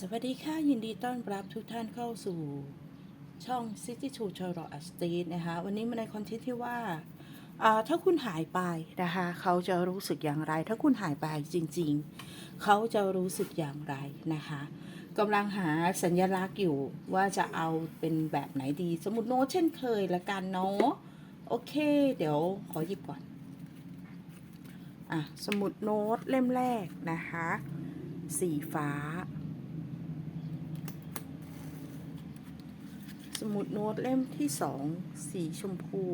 สวัสดีค่ะ ยินดีต้อนรับทุกท่านเข้าสู่ช่อง City to c h a r l o t t e Street นะคะ วันนี้มาในคอนเทนต์ที่ว่า ถ้าคุณหายไปนะคะ เขาจะรู้สึกอย่างไร ถ้าคุณหายไปจริงๆ เขาจะรู้สึกอย่างไรนะคะกำลังหาสัญลักษณ์อยู่ว่าจะเอาเป็นแบบไหนดี สมุดโน้ตเช่นเคยละกันเนาะโอเค เดี๋ยวขอหยิบก่อน อะ สมุดโน้ตเล่มแรกนะคะ สีฟ้า มุดโน้ตเล่มที่สองสีชมพู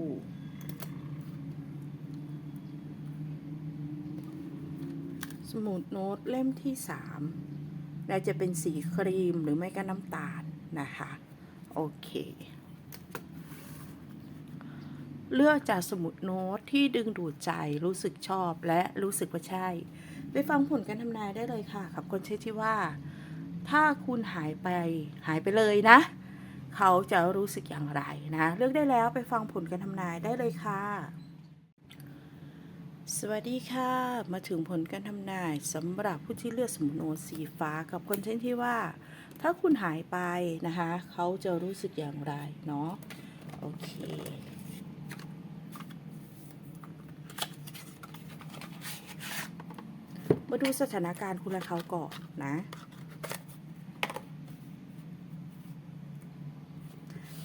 สมุดโน้ตเล่มที่สามและจะเป็นสีครีมหรือไม่ก็น้ำตาลนะคะ โอเค เลือกจากสมุดโน้ตที่ดึงดูดใจรู้สึกชอบและรู้สึกว่าใช่ ไปฟังผลการทำนายได้เลยค่ะ กับคนชื่อที่ว่า ถ้าคุณหายไปหายไปเลยนะ เขาจะรู้สึกอย่างไรนะเลือกได้แล้วไปฟังผลการทำนายได้เลยค่ะ สวัสดีค่ะ มาถึงผลการทำนายสำหรับผู้ที่เลือกสมุนโนสีฟ้ากับคนเช่นที่ว่า ถ้าคุณหายไปนะคะเขาจะรู้สึกอย่างไรเนาะโอเคมาดูสถานการณ์คุณและเขาก่อนนะ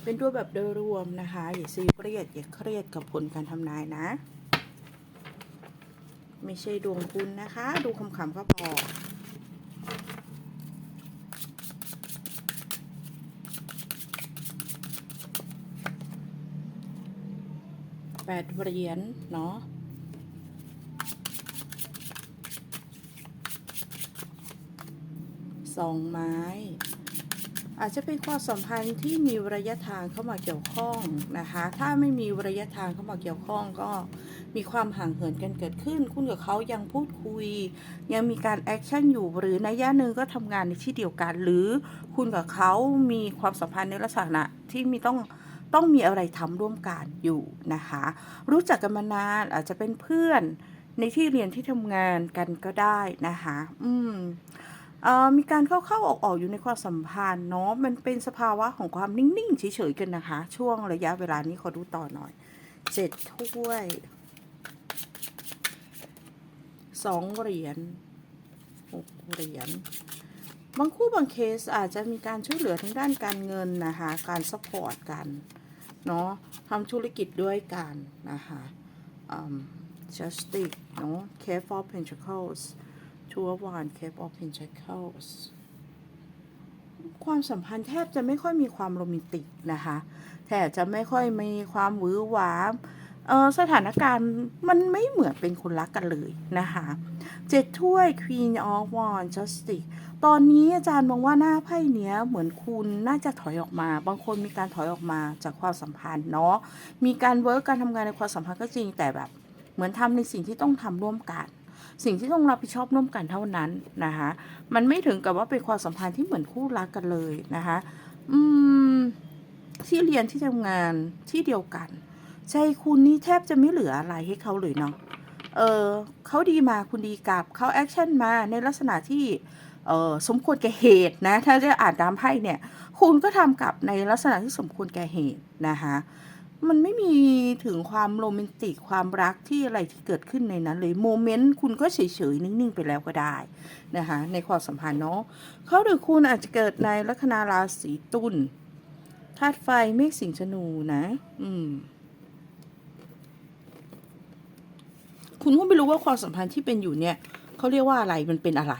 เป็นตัวแบบโดยรวมนะคะ อย่าซีเรียสอย่าเครียดกับผลการทำนายนะ ไม่ใช่ดวงคุณนะคะ ดูคำๆก็พอแปดเหรียญเนาะสองไม้ อาจจะเป็นความสัมพันธ์ที่มีระยะทางเข้ามาเกี่ยวข้องนะคะ ถ้าไม่มีระยะทางเข้ามาเกี่ยวข้องก็มีความห่างเหินกันเกิดขึ้น คุณกับเขายังพูดคุย ยังมีการแอคชั่นอยู่หรือในย่าหนึ่งก็ทำงานในที่เดียวกัน หรือคุณกับเขามีความสัมพันธ์ในลักษณะที่มีต้องต้องมีอะไรทำร่วมกันอยู่นะคะ รู้จักกันมานานอาจจะเป็นเพื่อนในที่เรียนที่ทำงานกันก็ได้นะคะ อืม เอ่อมีการเข้าๆออกๆอยู่ในความสัมพันธ์เนาะมันเป็นสภาวะของความนิ่งๆเฉยๆกันนะคะ ช่วงระยะเวลานี้ขอดูต่อหน่อยเจ็ดถ้วยสองเหรียญหกเหรียญบางคู่บางเคสอาจจะมีการช่วยเหลือทางด้านการเงินนะคะ การซัพพอร์ตกันเนาะทำธุรกิจด้วยกันนะคะ justice เนาะ care for pentacles ทัววานเคปออฟเพนชัคเคิลส์ความสัมพันธ์แทบจะไม่ค่อยมีความโรแมนติกนะคะแทบจะไม่ค่อยมีความหวือหวาเออสถานการณ์มันไม่เหมือนเป็นคนรักกันเลยนะคะเจ็ดถ้วย Queen of Wands Justice ตอนนี้อาจารย์มองว่าหน้าไพ่เนี้ยเหมือนคุณน่าจะถอยออกมา บางคนมีการถอยออกมาจากความสัมพันธ์เนาะมีการเวิร์กการทำงานในความสัมพันธ์ก็จริงแต่แบบ เหมือนทำในสิ่งที่ต้องทำร่วมกัน สิ่งที่ต้องรับผิดชอบร่วมกันเท่านั้นนะคะมันไม่ถึงกับว่าเป็นความสัมพันธ์ที่เหมือนคู่รักกันเลยนะคะอืมที่เรียนที่ทำงานที่เดียวกันใจคุณนี่แทบจะไม่เหลืออะไรให้เขาเลยเนาะเออเขาดีมาคุณดีกลับเขาแอคชั่นมาในลักษณะที่เออสมควรแก่เหตุนะถ้าจะอ่านตามไพ่เนี่ย คุณก็ทำกลับในลักษณะที่สมควรแก่เหตุนะคะ มันไม่มีถึงความโรแมนติกความรักที่อะไรที่เกิดขึ้นในนั้นเลยโมเมนต์คุณก็เฉยๆ นิ่งๆ ไปแล้วก็ได้นะคะในความสัมพันธ์เนาะเขาหรือคุณอาจจะเกิดในลัคนาราศีตุลธาตุไฟเมฆสิงห์ธนูนะ อืม คุณก็ไม่รู้ว่าความสัมพันธ์ที่เป็นอยู่เนี่ยเขาเรียกว่าอะไรมันเป็นอะไร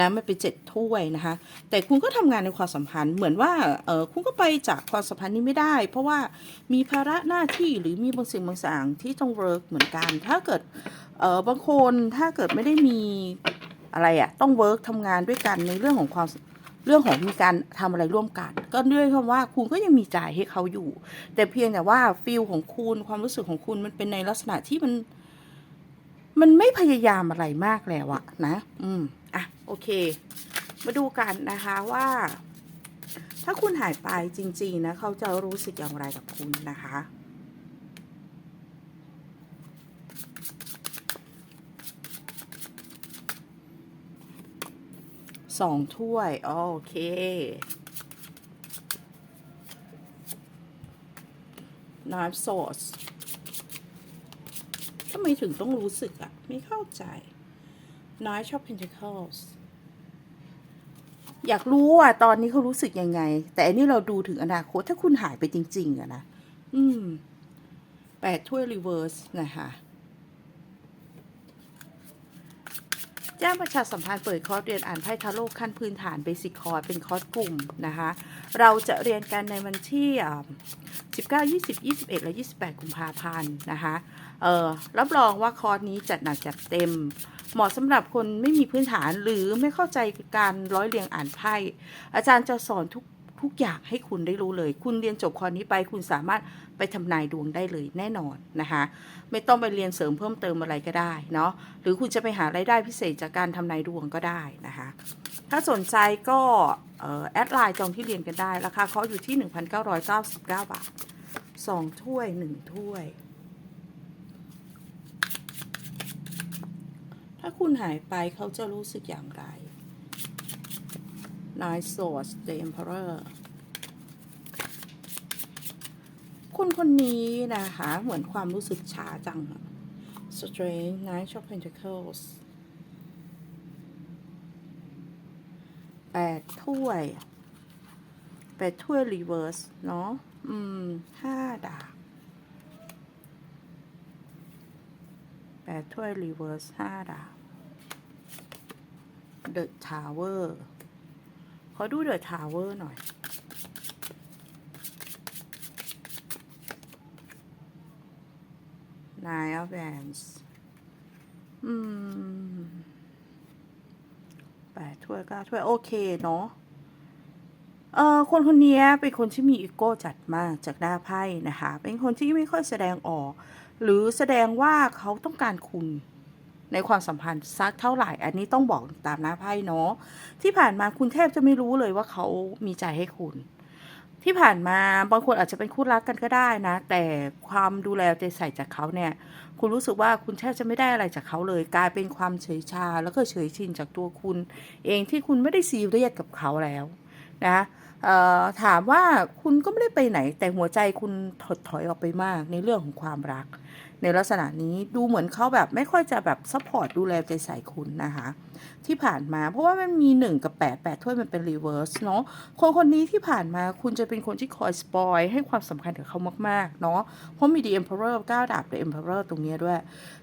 นะมันเป็นเจ็ดถ้วยนะคะ แต่คุณก็ทำงานในความสัมพันธ์เหมือนว่าเออคุณก็ไปจากความสัมพันธ์นี้ไม่ได้ เพราะว่ามีภาระหน้าที่หรือมีบางสิ่งบางอย่างที่ต้องเวิร์กเหมือนกัน ถ้าเกิดเออบางคนถ้าเกิดไม่ได้มีอะไรอะต้องเวิร์กทำงานด้วยกันในเรื่องของความเรื่องของมีการทำอะไรร่วมกัน ก็ด้วยคำว่าคุณก็ยังมีจ่ายให้เขาอยู่ แต่เพียงแต่ว่าฟิลของคุณความรู้สึกของคุณมันเป็นในลักษณะที่มัน มันไม่พยายามอะไรมากแล้วอะนะ อืม อะ โอเค มาดูกันนะคะว่า ถ้าคุณหายไปจริง ๆ นะ เขาจะรู้สึกอย่างไรกับคุณนะคะสองถ้วย โอเค น้ำซอสำไมถึงต้องรู้สึกอะไม่เข้าใจ Nine of Pentacles อยากรู้อะตอนนี้เขารู้สึกยังไง แต่อันนี้เราดูถึงอนาคตถ้าคุณหายไปจริง ๆอะนะ อืมแปดถ้วยรีเวิร์สนะคะแจ้งประชาสัมพันธ์เปิดคอร์สเรียนอ่านไพ่ทาโร่ขั้นพื้นฐานเบสิ c คอร์สเป็นคอร์สกลุ่มนะคะ เราจะเรียนกันในวันที่อ่า19 20 21 และ 28 กุมภาพันธ์นะคะ เออรับรองว่าคอร์สนี้จัดหนักจัดเต็ม เหมาะสำหรับคนไม่มีพื้นฐานหรือไม่เข้าใจการร้อยเรียงอ่านไพ่อาจารย์จะสอนทุกทุกอย่างให้คุณได้รู้เลย คุณเรียนจบคอร์สนี้ไป คุณสามารถไปทำนายดวงได้เลยแน่นอนนะคะไม่ต้องไปเรียนเสริมเพิ่มเติมอะไรก็ได้เนาะหรือคุณจะไปหารายได้พิเศษจากการทำนายดวงก็ได้นะคะถ้าสนใจก็แอดไลน์จองที่เรียนกันได้ราคาเขาอยู่ที่ 1,999 บาท 2 ถ้วย 1 ถ้วย ถ้าคุณหายไปเขาจะรู้สึกอย่างไร Nine Swords The Emperor คุณคนนี้นะคะ เหมือนความรู้สึกช้าจัง Strength Nine of Pentacles แปดถ้วยแปดถ้วยรีเวิร์สเนาะ อืมห้าดาบแปดถ้วยรีเวิร์สห้าดาบ The Tower ขอดู The Tower หน่อย Nine of Wands อืมแปดถ้วยเก้าถ้วย โอเค เนาะเอ่อคนคนนี้เป็นคนที่มีอีโก้จัดมากจากหน้าไพ่นะคะ เป็นคนที่ไม่ค่อยแสดงออก หรือแสดงว่าเขาต้องการคุณ ในความสัมพันธ์สักเท่าไหร่ อันนี้ต้องบอกตามหน้าไพ่เนาะที่ผ่านมาคุณแทบจะไม่รู้เลยว่าเขามีใจให้คุณ ที่ผ่านมาบางคนอาจจะเป็นคู่รักกันก็ได้นะ แต่ความดูแลใจใส่จากเขาเนี่ย คุณรู้สึกว่าคุณแทบจะไม่ได้อะไรจากเขาเลย กลายเป็นความเฉยชา แล้วก็เฉยชินจากตัวคุณ เองที่คุณไม่ได้ซีเรียสกับเขาแล้วนะถามว่าคุณก็ไม่ได้ไปไหน แต่หัวใจคุณถดถอยออกไปมากในเรื่องของความรัก ในลักษณะนี้ดูเหมือนเขาแบบไม่ค่อยจะแบบซัพพอร์ตดูแลใจใส่คุณนะคะ ที่ผ่านมาเพราะว่ามันมี 1 กับ 8 8 ถ้วยมันเป็นรีเวิร์สเนาะคนคนนี้ที่ผ่านมาคุณจะเป็นคนที่คอยสปอยให้ความสำคัญกับเขามากๆเนาะเพราะมี The Emperor 9ดาบ The Emperor ตรงนี้ด้วย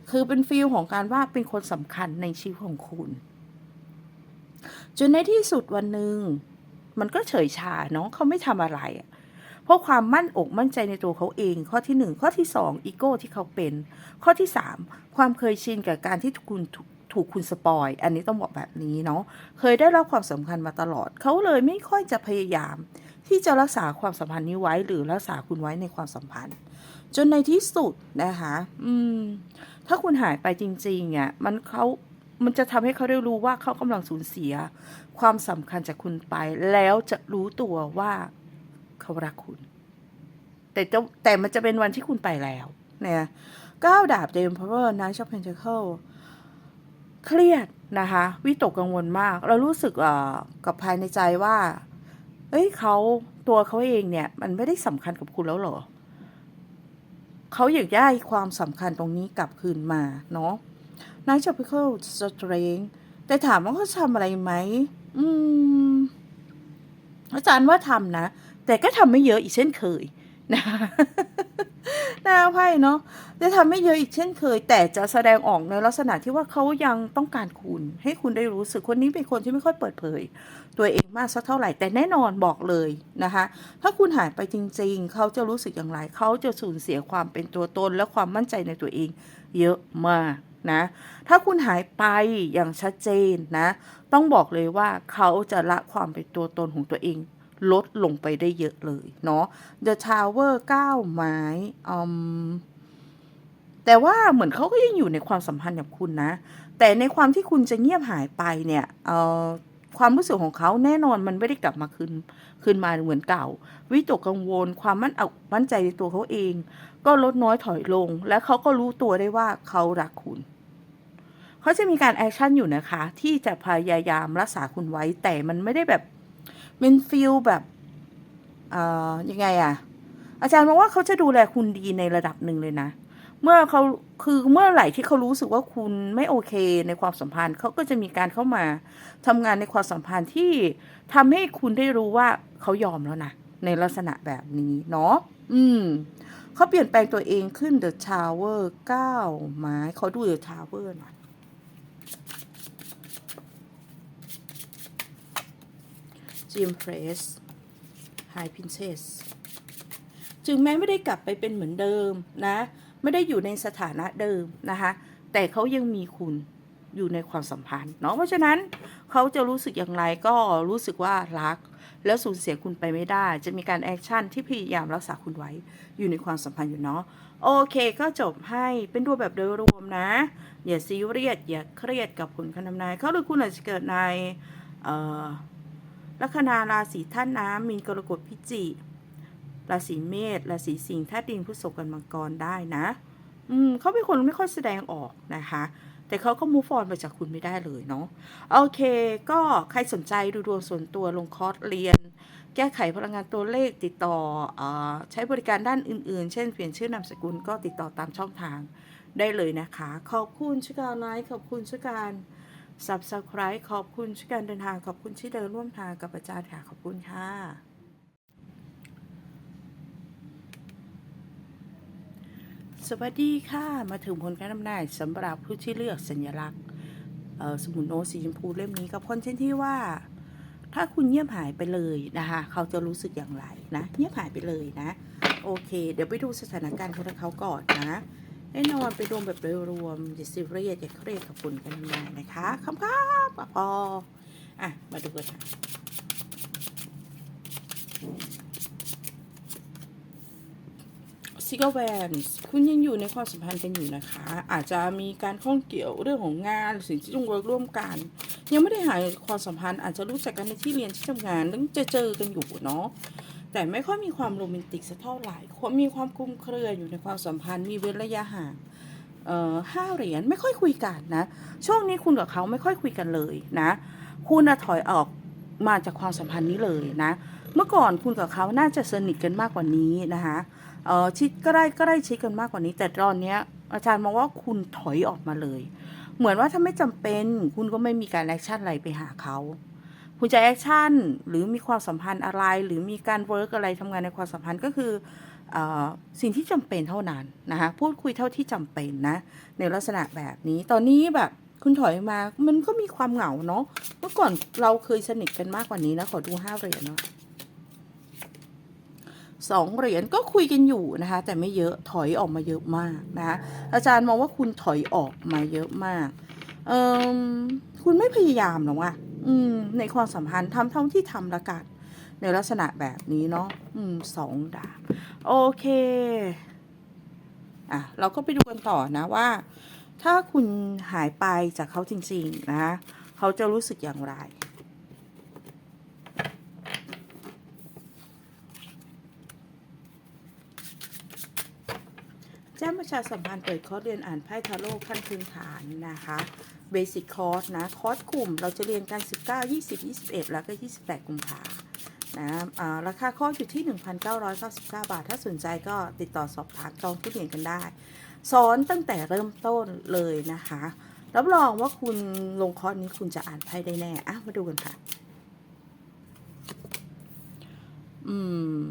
คือเป็นฟีลของการว่าเป็นคนสำคัญในชีวิตของคุณ จนในที่สุดวันหนึ่งมันก็เฉยชาเนาะเขาไม่ทำอะไรอะ เพราะความมั่นอกมั่นใจในตัวเขาเอง ข้อที่หนึ่งข้อที่สองอีโก้ที่เขาเป็น ข้อที่สามความเคยชินกับการที่คุณถูกคุณสปอย อันนี้ต้องบอกแบบนี้เนาะ เคยได้รับความสำคัญมาตลอด เขาเลยไม่ค่อยจะพยายาม ที่จะรักษาความสัมพันธ์นี้ไว้ หรือรักษาคุณไว้ในความสัมพันธ์ จนในที่สุดนะคะอืม ถ้าคุณหายไปจริงๆอะมันเขามันจะทำให้เขาได้รู้ว่าเขากำลังสูญเสีย ความสำคัญจากคุณไป แล้วจะรู้ตัวว่า เขารักคุณ แต่จะแต่มันจะเป็นวันที่คุณไปแล้วเนี่ยก้าวดาบเดมเพอร์นายชอปเพนเจเคิลเครียดนะคะวิตกกังวลมาก เรารู้สึกกับภายในใจว่า เอ้ยเขาตัวเขาเองเนี่ย มันไม่ได้สำคัญกับคุณแล้วหรอเขาอยากได้ความสำคัญตรงนี้กลับคืนมาเนาะนายชอปเคิลสเตรงแต่ถามว่าเขาทำอะไรไหมอืมอาจารย์ว่าทำนะ แต่ก็ทำไม่เยอะอีกเช่นเคยนะหน้าไพ่เนาะจะทำไม่เยอะอีกเช่นเคย แต่จะแสดงออกในลักษณะที่ว่าเขายังต้องการคุณ ให้คุณได้รู้สึกคนนี้เป็นคนที่ไม่ค่อยเปิดเผย ตัวเองมากสักเท่าไหร่แต่แน่นอนบอกเลยนะคะ ถ้าคุณหายไปจริง ๆ เขาจะรู้สึกอย่างไรเขาจะสูญเสียความเป็นตัวตนและความมั่นใจในตัวเอง เยอะมากนะ ถ้าคุณหายไปอย่างชัดเจนนะ ต้องบอกเลยว่าเขาจะละความเป็นตัวตนของตัวเอง ลดลงไปได้เยอะเลยเนาะ The Tower 9 ไม้อืมแต่ว่าเหมือนเขาก็ยังอยู่ในความสัมพันธ์กับคุณนะ แต่ในความที่คุณจะเงียบหายไปเนี่ยเอ่อความรู้สึกของเขาแน่นอนมันไม่ได้กลับมาคืนคืนมาเหมือนเก่า วิตกกังวล ความมั่นอกมั่นใจในตัวเขาเอง ก็ลดน้อยถอยลง และเขาก็รู้ตัวได้ว่าเขารักคุณเขาจะมีการแอคชั่นอยู่นะคะ ที่จะพยายามรักษาคุณไว้แต่มันไม่ได้แบบ เป็นฟิลแบบเอ่อยังไงอะอาจารย์มองว่าเขาจะดูแลคุณดีในระดับหนึ่งเลยนะ เมื่อเขาคือเมื่อไหร่ที่เขารู้สึกว่าคุณไม่โอเคในความสัมพันธ์เขาก็จะมีการเข้ามาทำงานในความสัมพันธ์ที่ทำให้คุณได้รู้ว่าเขายอมแล้วนะในลักษณะแบบนี้เนาะอืมเขาเปลี่ยนแปลงตัวเองขึ้น The Tower 9ไม้เขาดู The Tower หน่อย จิมเพรส High Princess จึงแม้ไม่ได้กลับไปเป็นเหมือนเดิมนะ ไม่ได้อยู่ในสถานะเดิมนะคะ แต่เขายังมีคุณอยู่ในความสัมพันธ์เนาะเพราะฉะนั้นเขาจะรู้สึกอย่างไรก็รู้สึกว่ารัก แล้วสูญเสียคุณไปไม่ได้ จะมีการแอคชั่นที่พยายามรักษาคุณไว้อยู่ในความสัมพันธ์อยู่เนาะโอเคก็จบให้เป็นดูแบบโดยรวมนะ อย่าซีเรียสอย่าเครียดกับผลคำทำนายเขาหรือคุณอาจจะเกิดในเอ่อ ลัคนาราศีท่านน้ำมีนกรกฎพิจิราศีเมษราศีสิงห์ธาตุดินพฤษภกันมังกรได้นะ อืมเขาเป็นคนไม่ค่อยแสดงออกนะคะ แต่เขาก็มูฟออนไปจากคุณไม่ได้เลยเนาะโอเค ก็ใครสนใจดูดวงส่วนตัวลงคอร์สเรียน แก้ไขพลังงานตัวเลขติดต่ออใช้บริการด้านอื่นๆ เช่นเปลี่ยนชื่อนามสกุลก็ติดต่อตามช่องทางได้เลยนะคะ ขอบคุณช่วยการไลค์ขอบคุณช่วยการ subscribe ขอบคุณช่วยการเดินทางขอบคุณที่เดินร่วมทางกับอาจารย์ค่ะ ขอบคุณค่ะ สวัสดีค่ะ มาถึงผลการดำนายสำหรับผู้ที่เลือกสัญลักษณ์สมุนโนสีชมพูเล่มนี้กับคนเช่นที่ว่า ถ้าคุณเงียบหายไปเลยนะคะ เขาจะรู้สึกอย่างไรนะ เงียบหายไปเลยนะ โอเค เดี๋ยวไปดูสถานการณ์ของเขาก่อนนะ แน่นอนไปรวมแบบโดยรวมอย่าซีเรียสอย่าเครียดกับผลการดำนายนะคะคำครับอะพออะ มาดูกันค่ะซิกแวนคุณยังอยู่ในความสัมพันธ์กันอยู่นะคะ อาจจะมีการข้องเกี่ยวเรื่องของงานหรือสิ่งที่ต้องเวรร่วมกัน ยังไม่ได้หายความสัมพันธ์อาจจะรู้จักกันในที่เรียนที่ทำงานต้องจะเจอกันอยู่เนาะ แต่ไม่ค่อยมีความโรแมนติกสักเท่าไหร่คมีความคลุมเครืออยู่ในความสัมพันธ์ มีเว้นระยะห่างเอ่อห้าเหรียญไม่ค่อยคุยกันนะ ช่วงนี้คุณกับเขาไม่ค่อยคุยกันเลยนะ คุณถอยออกมาจากความสัมพันธ์นี้เลยนะ เมื่อก่อนคุณกับเขาน่าจะสนิทกันมากกว่านี้นะคะเออชิดก็ได้ก็ได้ชิดกันมากกว่านี้ แต่ตอนเนี้ยอาจารย์มองว่าคุณถอยออกมาเลย เหมือนว่าถ้าไม่จำเป็น คุณก็ไม่มีการแอคชั่นอะไรไปหาเขา คุณจะแอคชั่นหรือมีความสัมพันธ์อะไร หรือมีการเวิร์กอะไรทำงานในความสัมพันธ์ก็คืออสิ่งที่จำเป็นเท่านั้นนะคะพูดคุยเท่าที่จำเป็นนะในลักษณะแบบนี้ตอนนี้แบบคุณถอยมามันก็มีความเหงาเนาะเมื่อก่อนเราเคยสนิทกันมากกว่านี้นะขอดูห้าเหรียญเนาะสองเหรียญก็คุยกันอยู่นะคะ แต่ไม่เยอะถอยออกมาเยอะมากนะคะอาจารย์มองว่าคุณถอยออกมาเยอะมาก เออ คุณไม่พยายามหรอกว่ะอืม ในความสัมพันธ์ทำเท่าที่ทำละกันในลักษณะแบบนี้เนาะอืมสองดาบโอเค อะ เราก็ไปดูกันต่อนะว่า ถ้าคุณหายไปจากเขาจริง ๆ นะ เขาจะรู้สึกอย่างไร แจ้งประ ชาสัมพันธ์เปิดคอร์สเรียนอ่านไพ่ทาโร่ขั้นพื้นฐานนะคะเบสิ c คอร์สนะคอร์สกลุ่มเราจะเรียนกัน 19 20 21 แล้วก็ 28 กุมภานะราคาคอร์สอยู่ที่ 1,999 บาท ถ้าสนใจก็ติดต่อสอบถามจองที่เรียนกันได้ สอนตั้งแต่เริ่มต้นเลยนะคะ รับรองว่าคุณลงคอร์สนี้คุณจะอ่านไพ่ได้แน่อะมาดูกันค่ะ อืม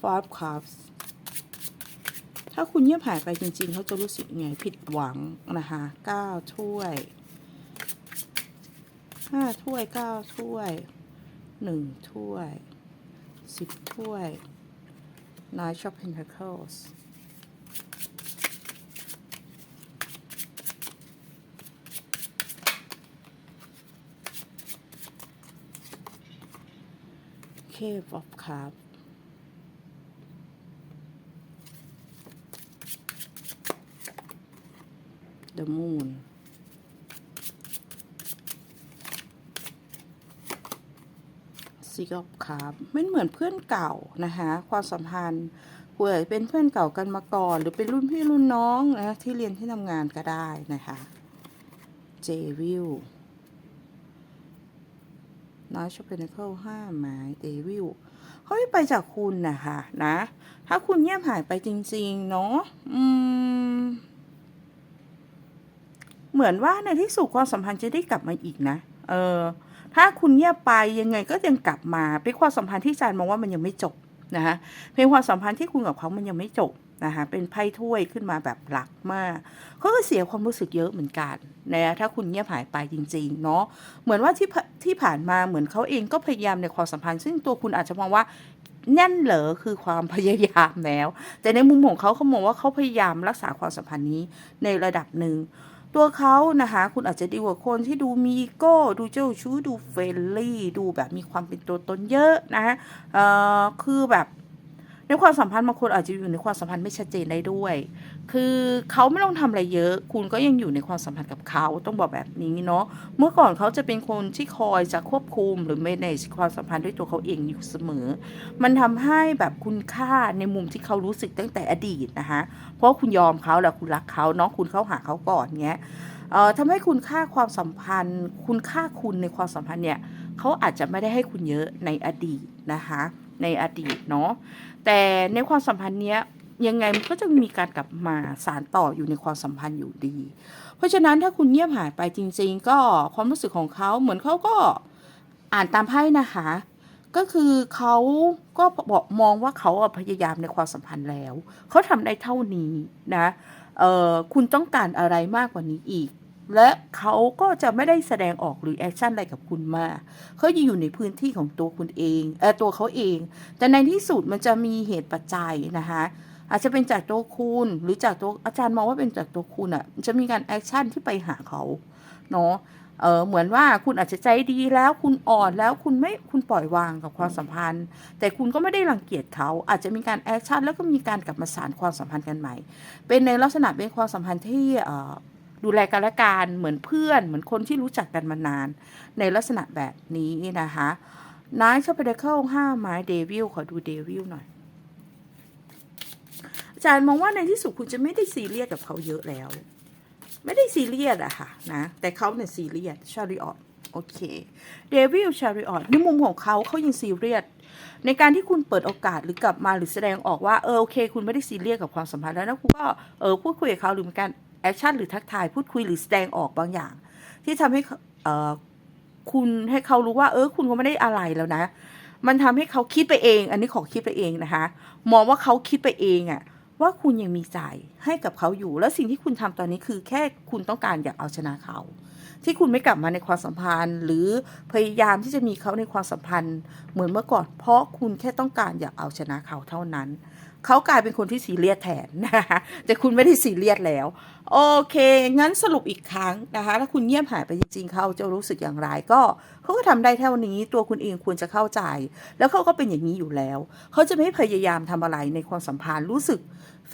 five cups ถ้าคุณเงียบหายไปจริง ๆ เขาจะรู้สึกไงผิดหวังนะคะเก้าถ้วยห้าถ้วยเก้าถ้วยหนึ่งถ้วยสิบถ้วย nine of pentacles เคฟออฟคัพ the moon ซิกอ f ครับไม่เหมือนเพื่อนเก่านะคะความสัมพันธ์ป่วยเป็นเพื่อนเก่ากันมาก่อน หรือเป็นรุ่นพี่รุ่นน้องนะที่เรียนที่ทำงานก็ได้นะคะเจวิลน้อยชอปเปนเคิลห้าหมายเดวิลเขาไม่ไปจากคุณนะคะนะ ถ้าคุณเงียบหายไปจริง ๆ เนาะอืม เหมือนว่าในที่สุดความสัมพันธ์จะได้กลับมาอีกนะ เออ ถ้าคุณเงียบไปยังไงก็ยังกลับมา เป็นความสัมพันธ์ที่จารย์มองว่ามันยังไม่จบนะคะเป็นความสัมพันธ์ที่คุณกับเขามันยังไม่จบนะคะเป็นไพ่ถ้วยขึ้นมาแบบหลักมากเขาก็เสียความรู้สึกเยอะเหมือนกันนะถ้าคุณเงียบหายไปจริงๆเนาะเหมือนว่าที่ที่ผ่านมาเหมือนเขาเองก็พยายามในความสัมพันธ์ ซึ่งตัวคุณอาจจะมองว่าแน่นเหรอคือความพยายามแล้ว แต่ในมุมของเขาเขามองว่าเขาพยายามรักษาความสัมพันธ์นี้ในระดับหนึ่ง ตัวเขานะคะคุณอาจจะดีกว่าคนที่ดูมีอีโก้ ดูเจ้าชู้ดูเฟรนลี่ ดูแบบมีความเป็นตัวตนเยอะนะเอ่อคือแบบในความสัมพันธ์บางคนอาจจะอยู่ในความสัมพันธ์ไม่ชัดเจนได้ด้วย คือเขาไม่ต้องทำอะไรเยอะ คุณก็ยังอยู่ในความสัมพันธ์กับเขาต้องบอกแบบนี้เนาะ เมื่อก่อนเขาจะเป็นคนที่คอยจะควบคุมหรือ manage ความสัมพันธ์ด้วยตัวเขาเองอยู่เสมอ มันทำให้แบบคุณค่าในมุมที่เขารู้สึกตั้งแต่อดีตนะคะ เพราะคุณยอมเขาแล้วคุณรักเขาเนาะคุณเข้าหาเขาก่อนเงี้ยเอ่อทำให้คุณค่าความสัมพันธ์ คุณค่าคุณในความสัมพันธ์เนี่ยเขาอาจจะไม่ได้ให้คุณเยอะในอดีตนะคะในอดีตเนาะแต่ในความสัมพันธ์เนี้ย ยังไงมันก็จะมีการกลับมาสารต่ออยู่ในความสัมพันธ์อยู่ดี เพราะฉะนั้นถ้าคุณเงียบหายไปจริง ๆ ก็ความรู้สึกของเขาเหมือนเขาก็อ่านตามไพ่นะคะ ก็คือเขาก็บอกมองว่าเขาพยายามในความสัมพันธ์แล้ว เขาทำได้เท่านี้นะเออคุณต้องการอะไรมากกว่านี้อีก และเขาก็จะไม่ได้แสดงออกหรือแอคชั่นอะไรกับคุณมากเขาจะอยู่ในพื้นที่ของตัวคุณเองเออตัวเขาเอง แต่ในที่สุดมันจะมีเหตุปัจจัยนะคะ อาจจะเป็นจากตัวคุณ หรือจากตัวอาจารย์มองว่าเป็นจากตัวคุณอะ่ะจะมีการแอคชั่นที่ไปหาเขาเนาะเออเหมือนว่าคุณอาจจะใจดีแล้วคุณอ่อนแล้วคุณไม่คุณปล่อยวางกับความสัมพันธ์ แต่คุณก็ไม่ได้รังเกียจเขา อาจจะมีการแอคชั่นแล้วก็มีการกลับมาสานความสัมพันธ์กันใหม่ เป็นในลักษณะเป็นความสัมพันธ์ที่เออดูแลกันและกันเหมือนเพื่อน เหมือนคนที่รู้จักกันมานาน ในลักษณะแบบนี้นะคะนายชอปเปอร์เคิลห้าไม้เดวิลขอดูเดวิลหน่อย จารย์มองว่าในที่สุดคุณจะไม่ได้ซีเรียสกับเขาเยอะแล้ว ไม่ได้ซีเรียสอะค่ะนะแต่เขาเนี่ยซีเรียสชาริออตโอเคเดวิลชาริออตในมุมของเขาเขายังซีเรียสในการที่คุณเปิดโอกาสหรือกลับมาหรือแสดงออกว่าเออโอเค คุณไม่ได้ซีเรียสกับความสัมพันธ์แล้วนะคุณก็เออพูดคุยกับเขาหรือมีการแอคชั่นหรือทักทายพูดคุยหรือแสดงออกบางอย่าง ที่ทำให้เขาเออคุณให้เขารู้ว่า เออ คุณก็ไม่ได้อะไรแล้วนะ มันทำให้เขาคิดไปเอง อันนี้ขอคิดไปเองนะคะ มองว่าเขาคิดไปเองอะ ว่าคุณยังมีใจให้กับเขาอยู่ แล้วสิ่งที่คุณทำตอนนี้คือแค่คุณต้องการอยากเอาชนะเขา ที่คุณไม่กลับมาในความสัมพันธ์ หรือพยายามที่จะมีเขาในความสัมพันธ์ เหมือนเมื่อก่อน เพราะคุณแค่ต้องการอยากเอาชนะเขาเท่านั้นเขากลายเป็นคนที่ซีเรียสแทนนะคะแต่คุณไม่ได้ซีเรียสแล้ว โอเค งั้นสรุปอีกครั้งนะคะถ้าคุณเงียบหายไปจริงๆ เขาจะรู้สึกอย่างไรก็เขาก็ทำได้เท่านี้ตัวคุณเองควรจะเข้าใจ แล้วเขาก็เป็นอย่างนี้อยู่แล้ว เขาจะไม่พยายามทำอะไรในความสัมพันธ์รู้สึก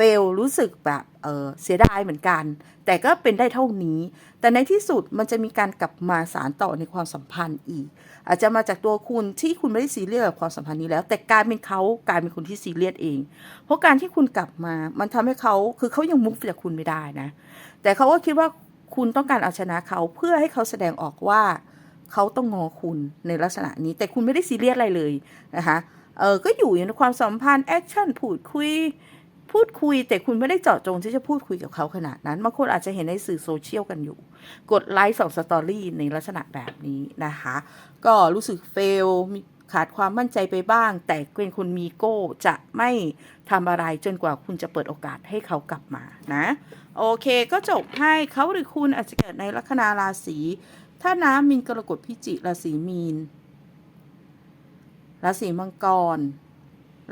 เฟลรู้สึกแบบเออเสียดายเหมือนกัน แต่ก็เป็นได้เท่านี้ แต่ในที่สุดมันจะมีการกลับมาสารต่อในความสัมพันธ์อีก อาจจะมาจากตัวคุณที่คุณไม่ได้ซีเรียสกับความสัมพันธ์นี้แล้ว แต่กลารเป็นเขากลายเป็นคนที่ซีเรียสเอง เพราะการที่คุณกลับมา มันทำให้เขาคือเขายังมุกจากคุณไม่ได้นะ แต่เขาก็คิดว่าคุณต้องการเอาชนะเขาเพื่อให้เขาแสดงออกว่าเขาต้องงอคุณในลักษณะนี้ แต่คุณไม่ได้ซีเรียสอะไรเลยนะคะเออก็อยู่ในความสัมพันธ์แอคชั่นพูดคุย พูดคุยแต่คุณไม่ได้เจาะจงที่จะพูดคุยกับเขาขนาดนั้นบางคนอาจจะเห็นในสื่อโซเชียลกันอยู่ กดไลค์สองสตอรี่ในลักษณะแบบนี้นะคะ ก็รู้สึกเฟลขาดความมั่นใจไปบ้าง แต่เป็นคนมีโก้จะไม่ทำอะไรจนกว่าคุณจะเปิดโอกาสให้เขากลับมานะ โอเคก็จบให้เขาหรือคุณอาจจะเกิดในลัคนาราศีถ้าน้ำมีนกรกฎพิจิราศีมีนราศีมังกร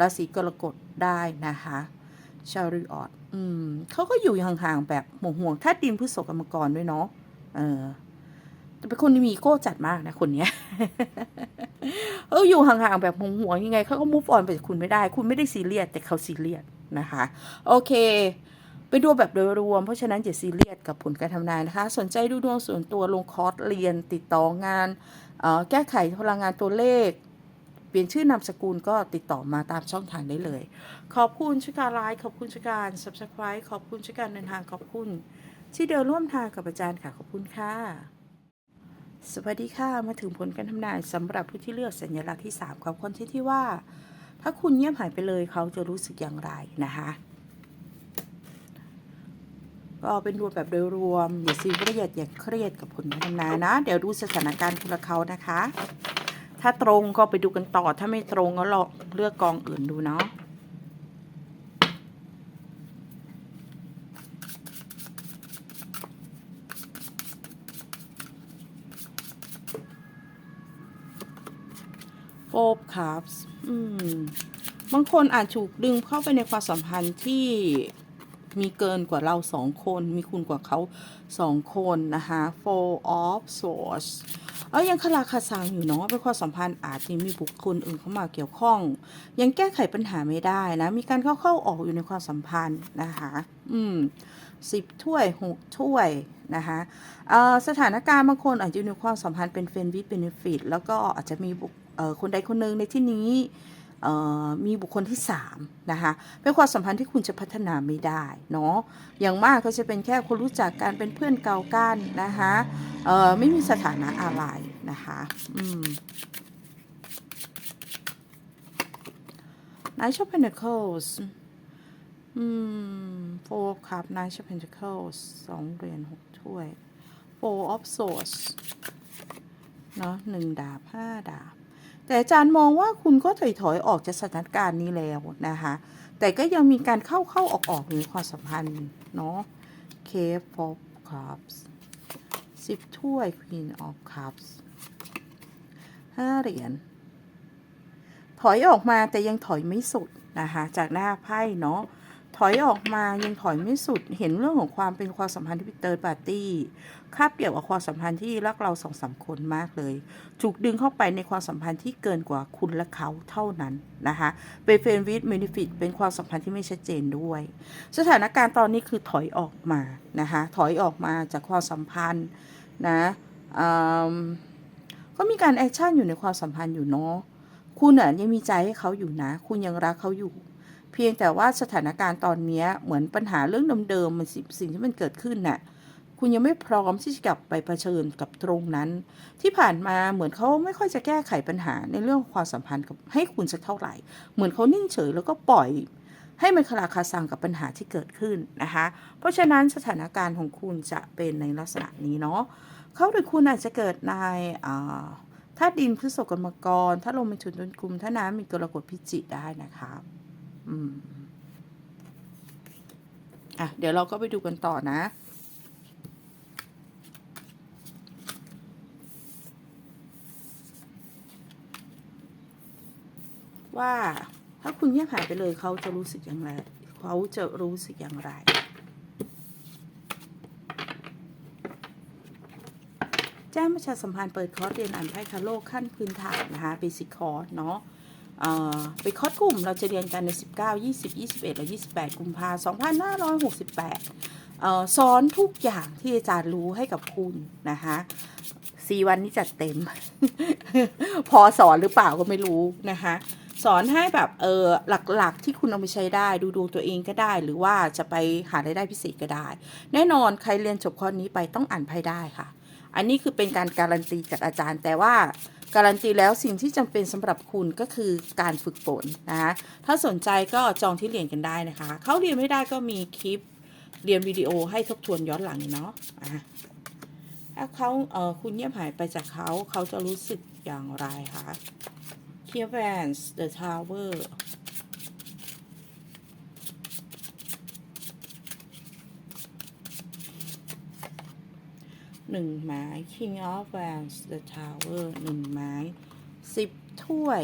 ราศีกรกฎได้นะคะ ชาริออตอืมเขาก็อยู่ห่างๆแบบห่วงๆถ้าดินพฤษภกับมังกรด้วยเนาะเออแต่เป็นคนที่มีโก้จัดมากนะคนเนี้ยเอออยู่ห่างๆแบบห่วงๆยังไงเขาก็มูฟออนไปจากคุณไม่ได้ คุณไม่ได้ซีเรียสแต่เขาซีเรียสนะคะ โอเคไปดูแบบโดยรวม เพราะฉะนั้นอย่าซีเรียสกับผลการทำนายนะคะ สนใจดูดวงส่วนตัวลงคอร์สเรียนติดต่องานออแก้ไขพลังงานตัวเลข ลี่ยนชื่อนามสกุลก็ติดต่อมาตามช่องทางได้เลย ขอบคุณช่วยการไลค์ขอบคุณช่วยการ subscribe ขอบคุณช่วยการเดินทางขอบคุณ ที่เดินร่วมทางกับอาจารย์ค่ะขอบคุณค่ะ สวัสดีค่ะมาถึงผลการทำนายสำหรับผู้ที่เลือกสัญลักษณ์ที่3ของคนที่ที่ว่า ถ้าคุณเงียบหายไปเลยเขาจะรู้สึกอย่างไรนะคะก็เป็นรวมแบบโดยรวมอย่าซีเรียสอย่าเครียดกับผลการทำนายนะ เดี๋ยวดูสถานการณ์คนละเขานะคะ ถ้าตรงก็ไปดูกันต่อ ถ้าไม่ตรงก็ลองเลือกกองอื่นดูเนาะโฟบครับ อืม บางคนอาจถูกดึงเข้าไปในความสัมพันธ์ที่ มีเกินกว่าเราสองคน มีคุณกว่าเขาสองคนนะคะ four of swords เอ้ยังคาราคาซังอยู่เนาะเป็นความสัมพันธ์อาจจะมีบุคคลอื่นเข้ามาเกี่ยวข้อง ยังแก้ไขปัญหาไม่ได้นะ มีการเข้าเข้าออกอยู่ในความสัมพันธ์นะคะ อืมสิบถ้วยหกถ้วยนะคะสถานการณ์บางคนอาจจะอยู่ในความสัมพันธ์เป็นเฟนวิ t เบนฟิตแล้วก็อาจจะมีบุคคนใดคนหนึ่งในที่นี้ มีบุคคลที่3นะคะเป็นความสัมพันธ์ที่คุณจะพัฒนาไม่ได้เนาะอย่างมากก็จะเป็นแค่คนรู้จักกันเป็นเพื่อนเก่ากันนะคะไม่มีสถานะอะไรนะคะอืม Knight of Pentacles อืม Four of Cups Knight of Pentacles สองเหรียญหกถ้วย Four of Swords เนาะหนึ่งดาบห้าดาบ แต่อาจารย์มองว่าคุณก็ถอยถอยออกจากสถานการณ์นี้แล้วนะคะ แต่ก็ยังมีการเข้าเข้าออกออกในความสัมพันธ์เนาะ Cave of Cups สิบถ้วย Queen of Cups ห้าเหรียญถอยออกมาแต่ยังถอยไม่สุดนะคะจากหน้าไพ่เนาะถอยออกมายังถอยไม่สุด เห็นเรื่องของความเป็นความสัมพันธ์ที่เป็นเติร์ดปาร์ตี้ คาบเกี่ยวกับความสัมพันธ์ที่รักเราสองสามคนมากเลย ถูกดึงเข้าไปในความสัมพันธ์ที่เกินกว่าคุณและเขาเท่านั้นนะคะเป็นเฟรนวิดเมนิฟิตเป็นความสัมพันธ์ที่ไม่ชัดเจนด้วย สถานการณ์ตอนนี้คือถอยออกมานะคะถอยออกมาจากความสัมพันธ์นะอืมก็มีการแอคชั่นอยู่ในความสัมพันธ์อยู่เนาะคุณอะยังมีใจให้เขาอยู่นะ คุณยังรักเขาอยู่ เพียงแต่ว่าสถานการณ์ตอนนี้เหมือนปัญหาเรื่องเดิมๆมันสิสิ่งที่มันเกิดขึ้นน่ะ คุณยังไม่พร้อมที่จะกลับไปเผชิญกับตรงนั้น ที่ผ่านมาเหมือนเขาไม่ค่อยจะแก้ไขปัญหาในเรื่องความสัมพันธ์กับให้คุณสักเท่าไหร่ เหมือนเขานิ่งเฉยแล้วก็ปล่อย ให้มันคลาคาซังกับปัญหาที่เกิดขึ้นนะคะ เพราะฉะนั้นสถานการณ์ของคุณจะเป็นในลักษณะนี้เนาะเขาหรือคุณอาจจะเกิดในอ่าถ้าดินพฤษภกรรมกรถ้าลมเป็นจุดต้นกลุ่มถ้าน้ำมีกรกฎพิจิได้นะคะอืมอะเดี๋ยวเราก็ไปดูกันต่อนะ ว่าถ้าคุณเงียบหายไปเลยเขาจะรู้สึกอย่างไรเขาจะรู้สึกอย่างไรแจ้งประชาสัมพันธ์เปิดคอร์สเรียนอ่านไพ่คาโลกขั้นพื้นฐานนะคะเบสิคอร์สเนาะเอ่อเป็นคอร์สกลุ่มเราจะเรียนกันใน 19 20 21 และ 28 กุมภาพันธ์2568อสอนทุกอย่างที่อาจารย์รู้ให้กับคุณนะคะสี่วันนี้จัดเต็ม พอสอนหรือเปล่าก็ไม่รู้นะคะ สอนให้แบบเออหลักๆ ที่คุณเอาไปใช้ได้ดูดวงตัวเองก็ได้ หรือว่าจะไปหารายได้พิเศษก็ได้ แน่นอนใครเรียนจบคอนี้ไปต้องอ่านไพ่ได้ค่ะ อันนี้คือเป็นการการันตีจากอาจารย์ แต่ว่าการันตีแล้วสิ่งที่จำเป็นสำหรับคุณก็คือการฝึกฝนนะคะถ้าสนใจก็จองที่เรียนกันได้นะคะ เขาเรียนไม่ได้ก็มีคลิปเรียนวิดีโอให้ทบทวนย้อนหลังเนาะอะถ้าเขาเออคุณเงียบหายไปจากเขาเขาจะรู้สึกอย่างไรคะ Dear Vance The Tower หนึ่งไม้ King of Wands The Tower หนึ่งไม้สิบถ้วย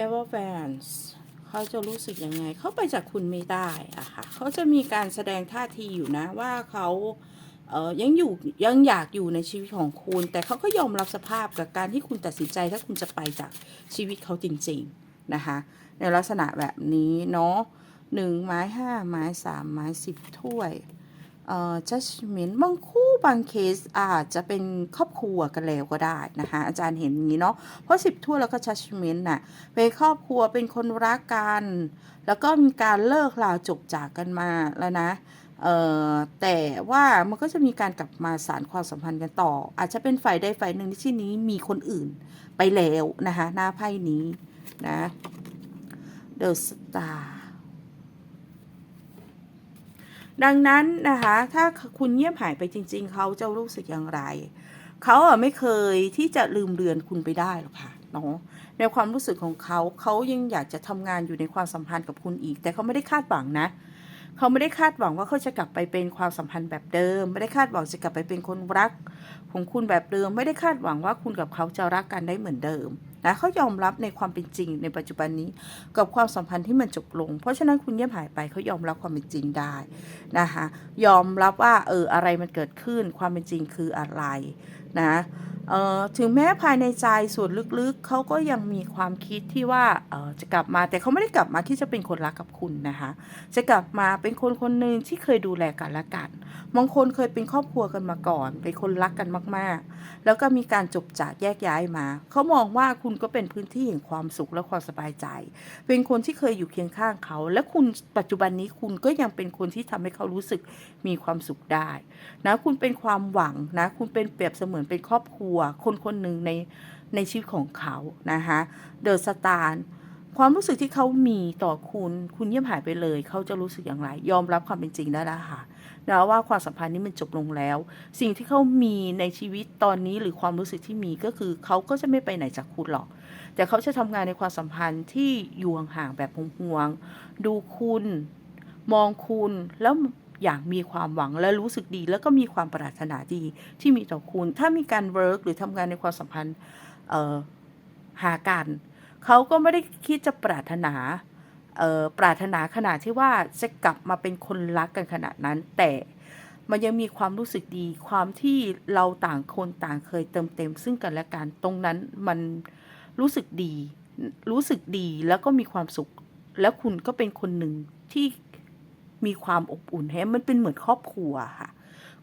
c a r a v a n s เขาจะรู้สึกยังไง เขาไปจากคุณไม่ได้อะค่ะเขาจะมีการแสดงท่าทีอยู่นะว่าเขาเออยังอยู่ยังอยากอยู่ในชีวิตของคุณ แต่เขาก็ยอมรับสภาพกับการที่คุณตัดสินใจถ้าคุณจะไปจากชีวิตเขาจริงๆนะคะในลักษณะแบบนี้เนาะหนึ่งไม้ห้าไม้สามไม้สิบถ้วย judgment บางคู่บางเคสอาจจะเป็นครอบครัวกันแล้วก็ได้นะคะอาจารย์เห็นอย่างนี้เนาะเพราะสิบถ้วแล้วก็ judgment น่ะเป็นครอบครัวเป็นคนรักกัน แล้วก็มีการเลิกลาจบจากกันมาแล้วนะแต่ว่ามันก็จะมีการกลับมาสารความสัมพันธ์กันต่อ อาจจะเป็นฝ่ายใดฝ่ายหนึ่งในที่นี้มีคนอื่นไปแล้วนะคะหน้าไพ่นี้นะ The Star ดังนั้นนะคะ ถ้าคุณเงียบหายไปจริง ๆ เขาจะรู้สึกอย่างไร เขาอะไม่เคยที่จะลืมเลือนคุณไปได้หรอกค่ะเนาะในความรู้สึกของเขา เขายังอยากจะทำงานอยู่ในความสัมพันธ์กับคุณอีก แต่เขาไม่ได้คาดหวังนะเเขาไม่ได้คาดหวังว่าเขาจะกลับไปเป็นความสัมพันธ์แบบเดิม ไม่ได้คาดหวังจะกลับไปเป็นคนรัก ของคุณแบบเดิม ไม่ได้คาดหวังว่าคุณกับเขาจะรักกันได้เหมือนเดิมนะเขายอมรับในความเป็นจริงในปัจจุบันนี้กับความสัมพันธ์ที่มันจบลง เพราะฉะนั้นคุณเงียบหายไปเขายอมรับความเป็นจริงได้นะคะยอมรับว่าเอออะไรมันเกิดขึ้นความเป็นจริงคืออะไร นะถึงแม้ภายในใจส่วนลึกๆ เขาก็ยังมีความคิดที่ว่าจะกลับมาแต่เขาไม่ได้กลับมาที่จะเป็นคนรักกับคุณนะคะ จะกลับมาเป็นคนคนหนึ่งที่เคยดูแลกันและกันบางคนเคยเป็นครอบครัวกันมาก่อน เป็นคนรักกันมากๆ แล้วก็มีการจบจากแยกย้ายมาเขามองว่าคุณก็เป็นพื้นที่แห่งความสุขและความสบายใจ เป็นคนที่เคยอยู่เคียงข้างเขา และคุณปัจจุบันนี้คุณก็ยังเป็นคนที่ทำให้เขารู้สึกมีความสุขได้นะคุณเป็นความหวังนะคุณเป็นเปรียบเสมือนเป็นครอบครัว คนคนหนึ่งในในชีวิตของเขานะคะเดอะสตาร์ความรู้สึกที่เขามีต่อคุณ คุณเงียบหายไปเลย เขาจะรู้สึกอย่างไร ยอมรับความเป็นจริงได้แล้วค่ะนะว่าความสัมพันธ์นี้มันจบลงแล้ว สิ่งที่เขามีในชีวิตตอนนี้หรือความรู้สึกที่มีก็คือเขาก็จะไม่ไปไหนจากคุณหรอก แต่เขาจะทำงานในความสัมพันธ์ที่อยู่ห่างๆแบบห่วงๆดูคุณ มองคุณแล้ว อย่างมีความหวังและรู้สึกดี แล้วก็มีความปรารถนาดีที่มีต่อคุณ ถ้ามีการเวิร์กหรือทำงานในความสัมพันธ์หากันเขาก็ไม่ได้คิดจะปรารถนาปรารถนาขนาดที่ว่าจะกลับมาเป็นคนรักกันขนาดนั้น แต่มันยังมีความรู้สึกดีความที่เราต่างคนต่างเคยเติมเต็ม ซึ่งกันและกันตรงนั้นมันรู้สึกดี รู้สึกดีแล้วก็มีความสุข แล้วคุณก็เป็นคนหนึ่งที่ มีความอบอุ่นแฮะมันเป็นเหมือนครอบครัวค่ะ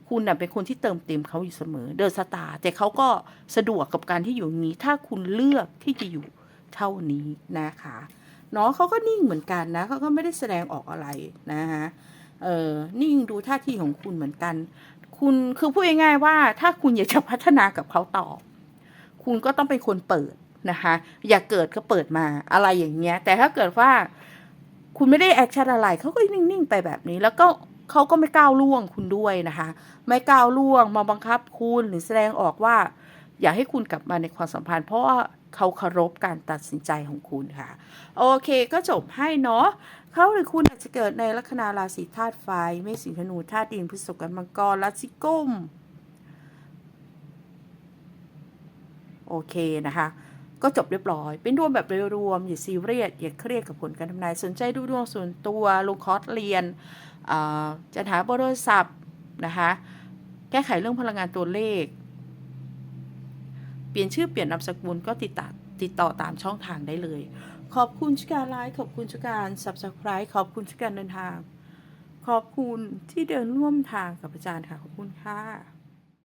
คุณน่ะเป็นคนที่เติมเต็มเขาอยู่เสมอ เดอะสตาร์แต่เขาก็สะดวกกับการที่อยู่อย่างนี้ ถ้าคุณเลือกที่จะอยู่เท่านี้นะคะเนาะเขาก็นิ่งเหมือนกันนะเขาก็ไม่ได้แสดงออกอะไรนะคะเออนิ่งดูท่าทีของคุณเหมือนกัน คุณคือพูดง่ายๆว่า ถ้าคุณอยากจะพัฒนากับเขาต่อ คุณก็ต้องเป็นคนเปิดนะคะ อย่าเกิดก็เปิดมาอะไรอย่างเงี้ย แต่ถ้าเกิดว่า คุณไม่ได้แอคชั่นอะไรเขาก็นิ่งๆไปแบบนี้ แล้วก็เขาก็ไม่ก้าวล่วงคุณด้วยนะคะ ไม่ก้าวล่วงมาบังคับคุณหรือแสดงออกว่า อยากให้คุณกลับมาในความสัมพันธ์ เพราะว่าเขาเคารพการตัดสินใจของคุณค่ะ โอเคก็จบให้เนาะเขาหรือคุณอาจจะเกิดในลัคนาราศีธาตุไฟเมษสิงห์ธนูธาตุดินพฤษภกันมังกรราศีกุมโอเคนะคะ ก็จบเรียบร้อย เป็นดวงแบบโดยรวม อย่าซีเรียสอย่าเครียดกับผลการทำนาย สนใจดูดวงส่วนตัวลงคอร์สเรียนอ่าจะหาเบอร์โทรศัพท์นะคะแก้ไขเรื่องพลังงานตัวเลข เปลี่ยนชื่อเปลี่ยนนามสกุลก็ติดต่อติดต่อตามช่องทางได้เลย ขอบคุณชุกการไลค์ขอบคุณชุกการ subscribe ขอบคุณชุกการเดินทาง ขอบคุณที่เดินร่วมทางกับอาจารย์ค่ะ ขอบคุณค่ะ